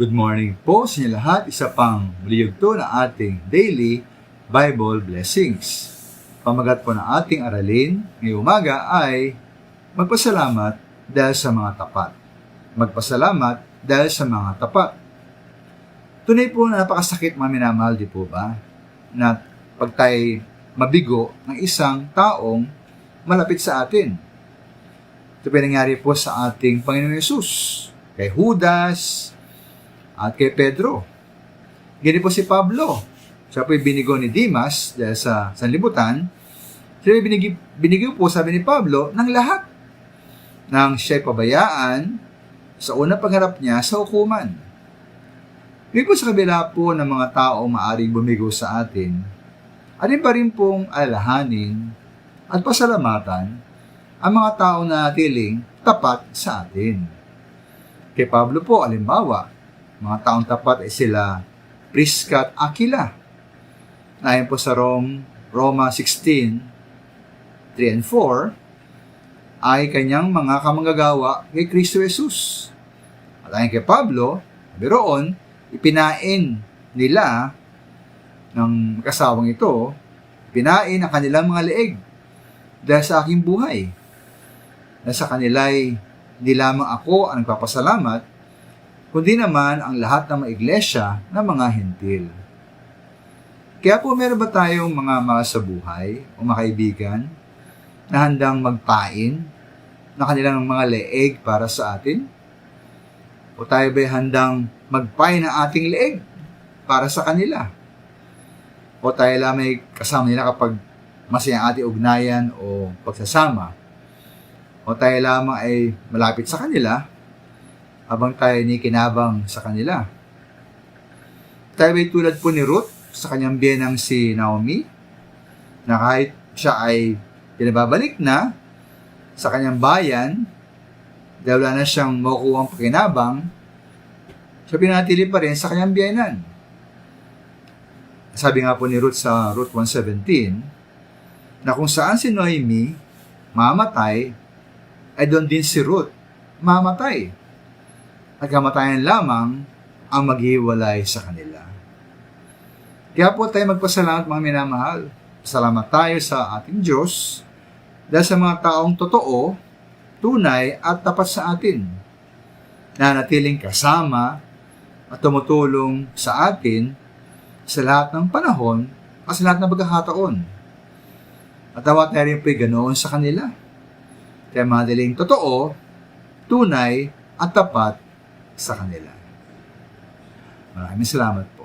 Good morning po sa inyo lahat. Isa pang liyugto na ating daily Bible blessings. Pamagat po ng ating aralin ngayong umaga ay magpasalamat dahil sa mga tapat. Magpasalamat dahil sa mga tapat. Tunay po na napakasakit mga minamahal, di po ba? Na pag tayo mabigo ng isang taong malapit sa atin. Ito po yung nangyari po sa ating Panginoon Yesus, kay Judas, at kay Pedro. Ganyan po si Pablo. Siya po binigo ni Dimas dahil sa sanlibutan. Siya yung binigi, binigay po, sabi ni Pablo, ng lahat. Nang siya'y pabayaan sa unang pagharap niya sa hukuman. Ngayon po sa kabila po ng mga tao maaring bumigo sa atin, alin pa rin pong alahanin at pasalamatan ang mga tao na tiling tapat sa atin. Kay Pablo po, alimbawa, mga taong tapat ay sila Prisca at Aquila. Ayon po sa Rome, Roma 16, 3 and 4, ay kanyang mga kamanggagawa kay Kristo Jesus. At ayon kay Pablo, biroon, ipinain nila ng kasawang ito, pinain ang kanilang mga leeg dahil sa aking buhay. Na sa kanila'y hindi ako ang nagpapasalamat, kundi naman ang lahat ng mga iglesia ng mga hentil. Kaya po meron ba tayong mga mga sa buhay o mga kaibigan na handang magpain na kanilang mga leeg para sa atin? O tayo ba'y handang magpain ng ating leeg para sa kanila? O tayo lamang kasama nila kapag masaya ang ating ugnayan o pagsasama? O tayo lamang ay malapit sa kanila habang tayo ni kinabang sa kanila? Tayo ba'y tulad po ni Ruth sa kanyang biyenang si Naomi na kahit siya ay pinababalik na sa kanyang bayan dahil wala na siyang makukuha pakinabang, siya pinatili pa rin sa kanyang biyanan. Sabi nga po ni Ruth sa Ruth 117, na kung saan si Noemi mamatay, ay doon din si Ruth mamatay. At kamatayan lamang ang maghiwalay sa kanila. Kaya po tayo magpasalamat mga minamahal. Salamat tayo sa ating Diyos dahil sa mga taong totoo, tunay at tapat sa atin na natiling kasama at tumutulong sa atin sa lahat ng panahon at sa lahat ng pagkakataon. At tawat na rin po'y ganoon sa kanila. Kaya madaling totoo, tunay at tapat sa kanila. Maraming salamat po.